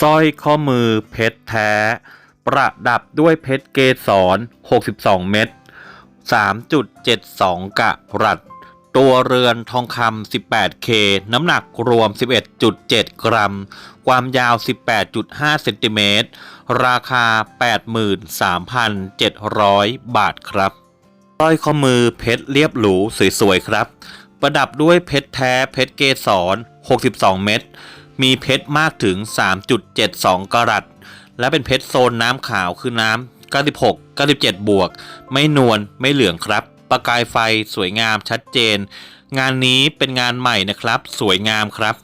สร้อยข้อมือเพชรแท้ ประดับด้วยเพชรเกสร 62 เม็ด 3.72 กะรัตตัวเรือนทองคำ 18K น้ำหนักรวม 11.7 กรัม ความยาว 18.5 เซนติเมตร ราคา 83,700 บาทครับสร้อยข้อมือเพชรเรียบหรูสวยๆครับ ประดับด้วยเพชรแท้เพชรเกสร 62 เม็ด มีเพชรมากถึง 3.72 กรัต และเป็นเพชรโซนน้ำขาวคือน้ำ 96 97 บวก ไม่นวลไม่เหลืองครับ ประกายไฟสวยงามชัดเจน งานนี้เป็นงานใหม่นะครับ สวยงามครับ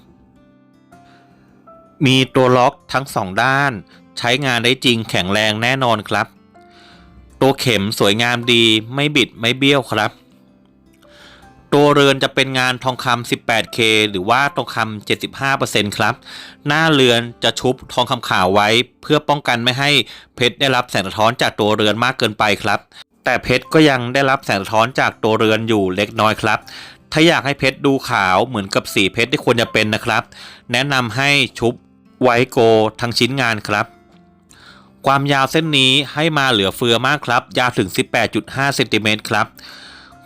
มีตัวล็อกทั้งสองด้าน ใช้งานได้จริงแข็งแรงแน่นอนครับ ตัวเข็มสวยงามดีไม่บิดไม่เบี้ยวครับ ตัวเรือนจะเป็นงานทองคำ 18K หรือว่าทองคำ 75%ครับ หน้าเรือนจะชุบทองคำขาวไว้ เพื่อป้องกันไม่ให้เพชรได้รับแสงสะท้อนจากตัวเรือนมากเกินไปครับ แต่เพชรก็ยังได้รับแสงสะท้อนจากตัวเรือนอยู่เล็กน้อยครับ ถ้าอยากให้เพชรดูขาวเหมือนกับสีเพชรที่ควรจะเป็นนะครับ แนะนำให้ชุบไวโกทั้งชิ้นงานครับความยาวเส้นนี้ให้มาเหลือเฟือมากครับ ยาวถึง 18.5 เซนติเมตรครับ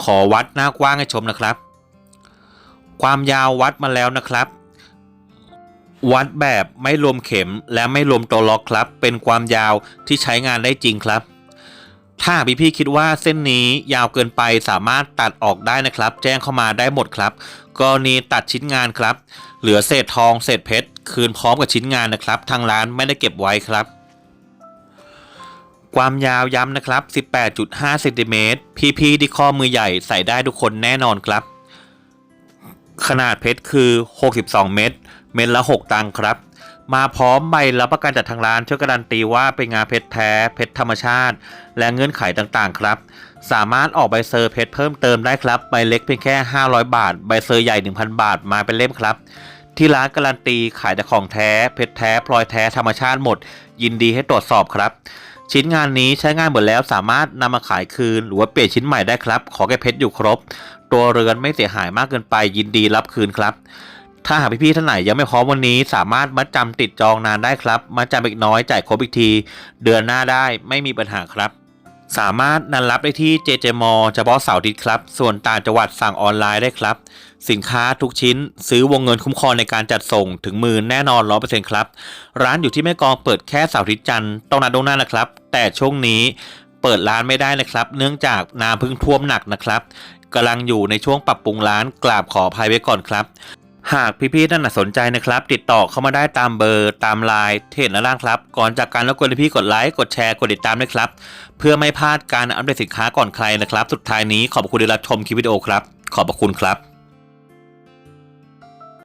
ขอวัดหน้ากว้างให้ชมนะครับ ความยาววัดมาแล้วนะครับ วัดแบบไม่รวมเข็มและไม่รวมตัวล็อกครับ เป็นความยาวที่ใช้งานได้จริงครับ ถ้าพี่ๆคิดว่าเส้นนี้ยาวเกินไปสามารถตัดออกได้นะครับ แจ้งเข้ามาได้หมดครับกรณีตัดชิ้นงานครับ เหลือเศษทองเศษเพชรคืนพร้อมกับชิ้นงานนะครับ ทางร้านไม่ได้เก็บไว้ครับ ความยาวย้ำนะครับ 18.5เซนติเมตรพี่ๆที่ข้อมือใหญ่ใส่ได้ทุกคนแน่นอนครับ ขนาดเพชรคือ 62 เม็ดเม็ดละ 6 ตังค์ครับ มาพร้อมใบรับประกันจากทางร้านช่วยการันตีว่าเป็นงานเพชรแท้ เพชรธรรมชาติ และเงื่อนไขต่างๆ ครับ สามารถออกใบเซอร์เพชรเพิ่มเติมได้ครับ ใบเล็กเพียงแค่ 500 บาท ใบเซอร์ใหญ่ 1,000 บาท มาเป็นเล่มครับที่ร้านการันตีขายแต่ของแท้ เพชรแท้ พลอยแท้ ธรรมชาติหมด ยินดีให้ตรวจสอบครับ ชิ้นงานนี้ใช้งานหมดแล้วสามารถนำมาขายคืน หรือว่าเปลี่ยนชิ้นใหม่ได้ครับ ขอแค่เพชรอยู่ครบ ตัวเรือนไม่เสียหายมากเกินไปยินดีรับคืนครับ ถ้าหากพี่ๆท่านไหนยังไม่พร้อมวันนี้ สามารถมัดจำติดจองนานได้ครับมัดจำอีกน้อยจ่ายครบอีกที เดือนหน้าได้ไม่มีปัญหาครับ สามารถนัดรับได้ที่เจเจมอเฉพาะเสาร์อาทิตย์ครับ ส่วนต่างจังหวัดสั่งออนไลน์ได้ครับ สินค้าทุกชิ้นซื้อวงเงินคุ้มครองในการจัดส่งถึงมือแน่นอนร้อเปอร์เซ็นต์ครับ ร้านอยู่ที่แม่กองเปิดแค่เสาร์อาทิตย์จันทร์ต้องนัดล่วงหน้านะครับ แต่ช่วงนี้เปิดร้านไม่ได้นะครับ เนื่องจากน้ำพึ่งท่วมหนักนะครับกำลังอยู่ในช่วงปรับปรุงร้านกราบขออภัยไว้ก่อนครับ หากพี่ๆท่านสนใจนะครับ ติดต่อเข้ามาได้ตามเบอร์ตามไลน์เทศและล่างครับ ก่อนจากการรบกวนพี่กดไลค์กดแชร์กดติดตามด้วยครับ เพื่อไม่พลาดการอัปเดตสินค้าก่อนใครนะครับ สุดท้ายนี้ขอบคุณที่รับชมคลิปวิดีโอครับ ขอบคุณครับ